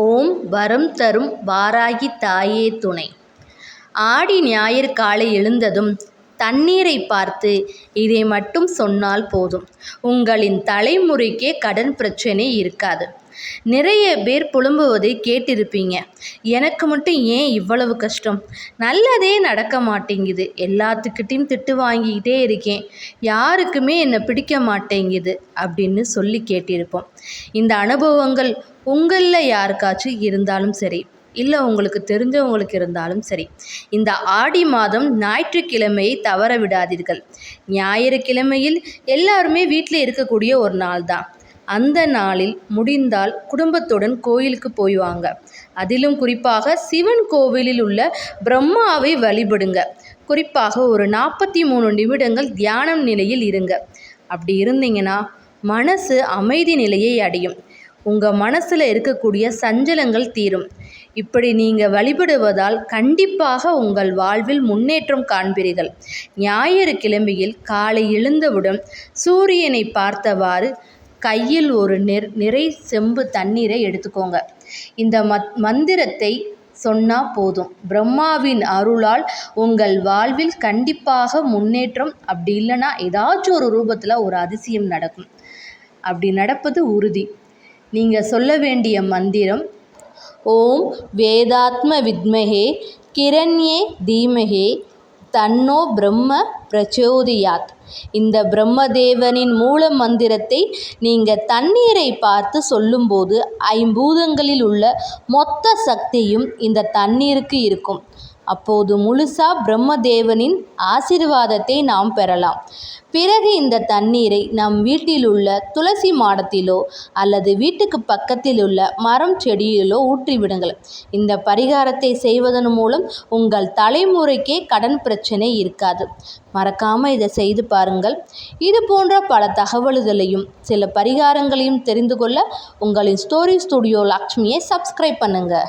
ஓம் வரம் தரும் வாராகி தாயே துணை. ஆடி ஞாயிறு காலை எழுந்ததும் தண்ணீரை பார்த்து இதை மட்டும் சொன்னால் போதும். உங்களின் தலைமுறைக்கே கடன் பிரச்சனை இருக்காது. நிறைய பேர் புலம்புவதை கேட்டிருப்பீங்க. எனக்கு மட்டும் ஏன் இவ்வளவு கஷ்டம்? நல்லதே நடக்க மாட்டேங்குது. எல்லாத்துக்கிட்டையும் திட்டு வாங்கிக்கிட்டே இருக்கேன். யாருக்குமே என்னை பிடிக்க மாட்டேங்குது அப்படின்னு சொல்லி கேட்டிருப்போம். இந்த அனுபவங்கள் உங்களில் யாருக்காச்சும் இருந்தாலும் சரி இல்லை உங்களுக்கு தெரிஞ்சவங்களுக்கு இருந்தாலும் சரி. இந்த ஆடி மாதம் ஞாயிற்றுக்கிழமையை தவற விடாதீர்கள். ஞாயிற்றுக்கிழமையில் எல்லாருமே வீட்டில் இருக்கக்கூடிய ஒரு நாள் தான். அந்த நாளில் முடிந்தால் குடும்பத்துடன் கோயிலுக்கு போய் வாங்க அதிலும் குறிப்பாக சிவன் கோவிலில் உள்ள பிரம்மாவை வழிபடுங்க. குறிப்பாக ஒரு நாற்பத்தி மூணு நிமிடங்கள் தியானம் நிலையில் இருங்க. அப்படி இருந்தீங்கன்னா மனசு அமைதி நிலையை அடையும். உங்கள் மனசில் இருக்கக்கூடிய சஞ்சலங்கள் தீரும். இப்படி நீங்கள் வழிபடுவதால் கண்டிப்பாக உங்கள் வாழ்வில் முன்னேற்றம் காண்பீர்கள். ஞாயிறு கிழமையில் காலை எழுந்தவுடன் சூரியனை பார்த்தவாறு கையில் ஒரு நெர் நிறை செம்பு தண்ணீரை எடுத்துக்கோங்க. இந்த மத் மந்திரத்தை சொன்னால் போதும். பிரம்மாவின் அருளால் உங்கள் வாழ்வில் கண்டிப்பாக முன்னேற்றம் அப்படி இல்லைன்னா ஏதாச்சும் ஒரு ரூபத்தில் ஒரு அதிசயம் நடக்கும். அப்படி நடப்பது உறுதி. நீங்கள் சொல்ல வேண்டிய மந்திரம் ஓம் வேதாத்ம வித்மகே கிரண்யே தீமகே தன்னோ பிரம்ம பிரச்சோதியாத். இந்த பிரம்மதேவனின் மூல மந்திரத்தை நீங்கள் தண்ணீரை பார்த்து சொல்லும்போது ஐம்பூதங்களில் உள்ள மொத்த சக்தியும் இந்த தண்ணீருக்கு இருக்கும். அப்போது முழுசா பிரம்மதேவனின் ஆசிர்வாதத்தை நாம் பெறலாம். பிறகு இந்த தண்ணீரை நம் வீட்டில் உள்ள துளசி மாடத்திலோ அல்லது வீட்டுக்கு பக்கத்தில் உள்ள மரம் செடியிலோ ஊற்றிவிடுங்கள். இந்த பரிகாரத்தை செய்வதன் மூலம் உங்கள் தலைமுறைக்கே கடன் பிரச்சனை இருக்காது. மறக்காமல் இதை செய்து பாருங்கள். இது போன்ற பல தகவல்களையும் சில பரிகாரங்களையும் தெரிந்து கொள்ள உங்களின் ஸ்டோரி ஸ்டுடியோ லக்ஷ்மியை சப்ஸ்கிரைப் பண்ணுங்கள்